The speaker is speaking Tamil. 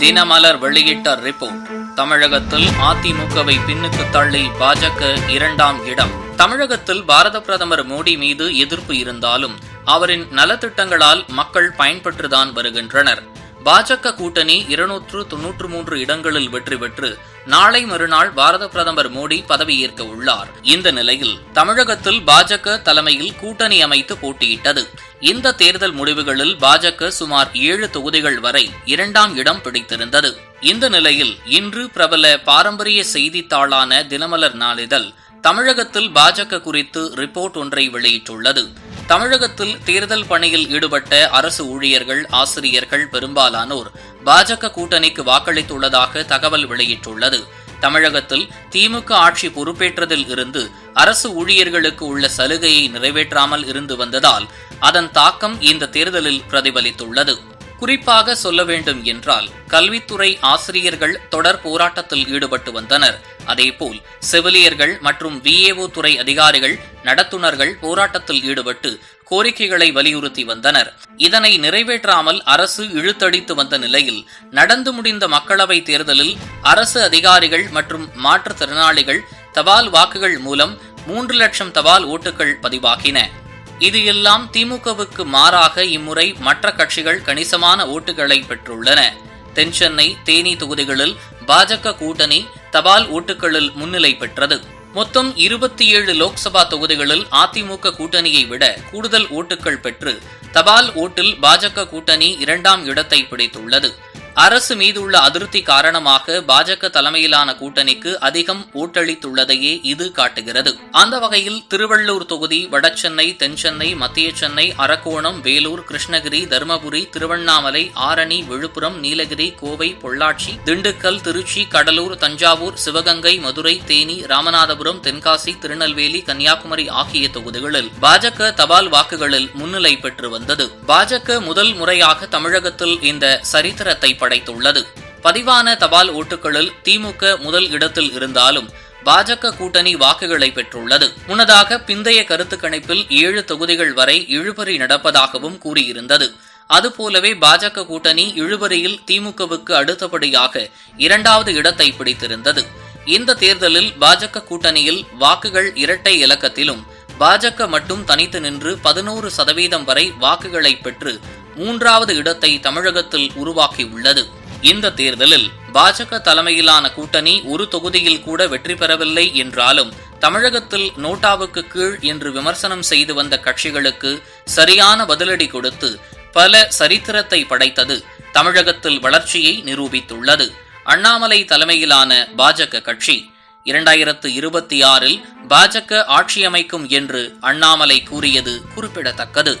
தினமலர் வெளியிட்ட ரிப்போர்ட் தமிழகத்தில் அதிமுகவை பின்னுக்கு தள்ளி பாஜக இரண்டாம் இடம். தமிழகத்தில் பாரத பிரதமர் மோடி மீது எதிர்ப்பு இருந்தாலும் அவரின் நலத்திட்டங்களால் மக்கள் பயன்பெற்றுதான் வருகின்றனர். பாஜக கூட்டணி இருநூற்று தொன்னூற்று மூன்று இடங்களில் வெற்றி பெற்று நாளை மறுநாள் பாரத பிரதமர் மோடி பதவியேற்க உள்ளார். இந்த நிலையில் தமிழகத்தில் பாஜக தலைமையில் கூட்டணி அமைத்து போட்டியிட்டது. இந்த தேர்தல் முடிவுகளில் பாஜக சுமார் ஏழு தொகுதிகள் வரை இரண்டாம் இடம் பிடித்திருந்தது. இந்த நிலையில் இன்று பிரபல பாரம்பரிய செய்தித்தாளான தினமலர் நாளிதழ் தமிழகத்தில் பாஜக குறித்து ரிப்போர்ட் ஒன்றை வெளியிட்டுள்ளது. தமிழகத்தில் தேர்தல் பணியில் ஈடுபட்ட அரசு ஊழியர்கள் ஆசிரியர்கள் பெரும்பாலானோர் பாஜக கூட்டணிக்கு வாக்களித்துள்ளதாக தகவல் வெளியிட்டுள்ளது. தமிழகத்தில் திமுக ஆட்சி பொறுப்பேற்றதில் இருந்து அரசு ஊழியர்களுக்கு உள்ள சலுகையை நிறைவேற்றாமல் இருந்து வந்ததால் அதன் தாக்கம் இந்த தேர்தலில் பிரதிபலித்துள்ளது. குறிப்பாக சொல்ல வேண்டும் என்றால் கல்வித்துறை ஆசிரியர்கள் தொடர் போராட்டத்தில் ஈடுபட்டு வந்தனர். அதேபோல் செவிலியர்கள் மற்றும் விஏஓ துறை அதிகாரிகள் நடத்துனர்கள் போராட்டத்தில் ஈடுபட்டு கோரிக்கைகளை வலியுறுத்தி வந்தனர். இதனை நிறைவேற்றாமல் அரசு இழுத்தடித்து வந்த நிலையில் நடந்து முடிந்த மக்களவைத் தேர்தலில் அரசு அதிகாரிகள் மற்றும் மாற்றுத்திறனாளிகள் தபால் வாக்குகள் மூலம் மூன்று லட்சம் தபால் ஓட்டுகள் பதிவாகின. இது எல்லாம் திமுகவுக்கு மாறாக இம்முறை மற்ற கட்சிகள் கணிசமான ஓட்டுகளை பெற்றுள்ளன. தென்சென்னை தேனி தொகுதிகளில் பாஜக கூட்டணி தபால் ஓட்டுகளில் முன்னிலை பெற்றது. மொத்தம் இருபத்தி ஏழு லோக்சபா தொகுதிகளில் அதிமுக கூட்டணியை விட கூடுதல் ஓட்டுகள் பெற்று தபால் ஓட்டில் பாஜக கூட்டணி இரண்டாம் இடத்தை பிடித்துள்ளது. அரசு மீதுள்ள அதிருப்தி காரணமாக பாஜக தலைமையிலான கூட்டணிக்கு அதிகம் ஓட்டளித்துள்ளதையே இது காட்டுகிறது. அந்த வகையில் திருவள்ளூர் தொகுதி வடசென்னை தென்சென்னை மத்திய சென்னை அரக்கோணம் வேலூர் கிருஷ்ணகிரி தருமபுரி திருவண்ணாமலை ஆரணி விழுப்புரம் நீலகிரி கோவை பொள்ளாச்சி திண்டுக்கல் திருச்சி கடலூர் தஞ்சாவூர் சிவகங்கை மதுரை தேனி ராமநாதபுரம் தென்காசி திருநெல்வேலி கன்னியாகுமரி ஆகிய தொகுதிகளில் பாஜக தபால் வாக்குகளில் முன்னிலை பெற்று வந்தது. பாஜக முதல் முறையாக தமிழகத்தில் இந்த சரித்திரத்தை படைத்துள்ளது பதிவான தபால் ஓட்டுகளில் திமுக முதல் இடத்தில் இருந்தாலும் பாஜக கூட்டணி வாக்குகளை பெற்றுள்ளது. முன்னதாக பிந்தைய கருத்து கணிப்பில் ஏழு தொகுதிகள் வரை இழுபறி நடப்பதாகவும் கூறியிருந்தது. அதுபோலவே பாஜக கூட்டணி இழுபறியில் திமுகவுக்கு அடுத்தபடியாக இரண்டாவது இடத்தை பிடித்திருந்தது. இந்த தேர்தலில் பாஜக கூட்டணியில் வாக்குகள் இரட்டை இலக்கத்திலும் பாஜக மட்டும் தனித்து நின்று பதினோரு சதவீதம் வரை வாக்குகளை பெற்று மூன்றாவது இடத்தை தமிழகத்தில் உருவாக்கியுள்ளது. இந்த தேர்தலில் பாஜக தலைமையிலான கூட்டணி ஒரு தொகுதியில் கூட வெற்றி பெறவில்லை என்றாலும் தமிழகத்தில் நோட்டாவுக்கு கீழ் என்று விமர்சனம் செய்து வந்த கட்சிகளுக்கு சரியான பதிலடி கொடுத்து பல சரித்திரத்தை படைத்தது தமிழகத்தில் வளர்ச்சியை நிரூபித்துள்ளது. அண்ணாமலை தலைமையிலான பாஜக கட்சி. இரண்டாயிரத்து இருபத்தி ஆறில் பாஜக ஆட்சியமைக்கும் என்று அண்ணாமலை கூறியது குறிப்பிடத்தக்கது.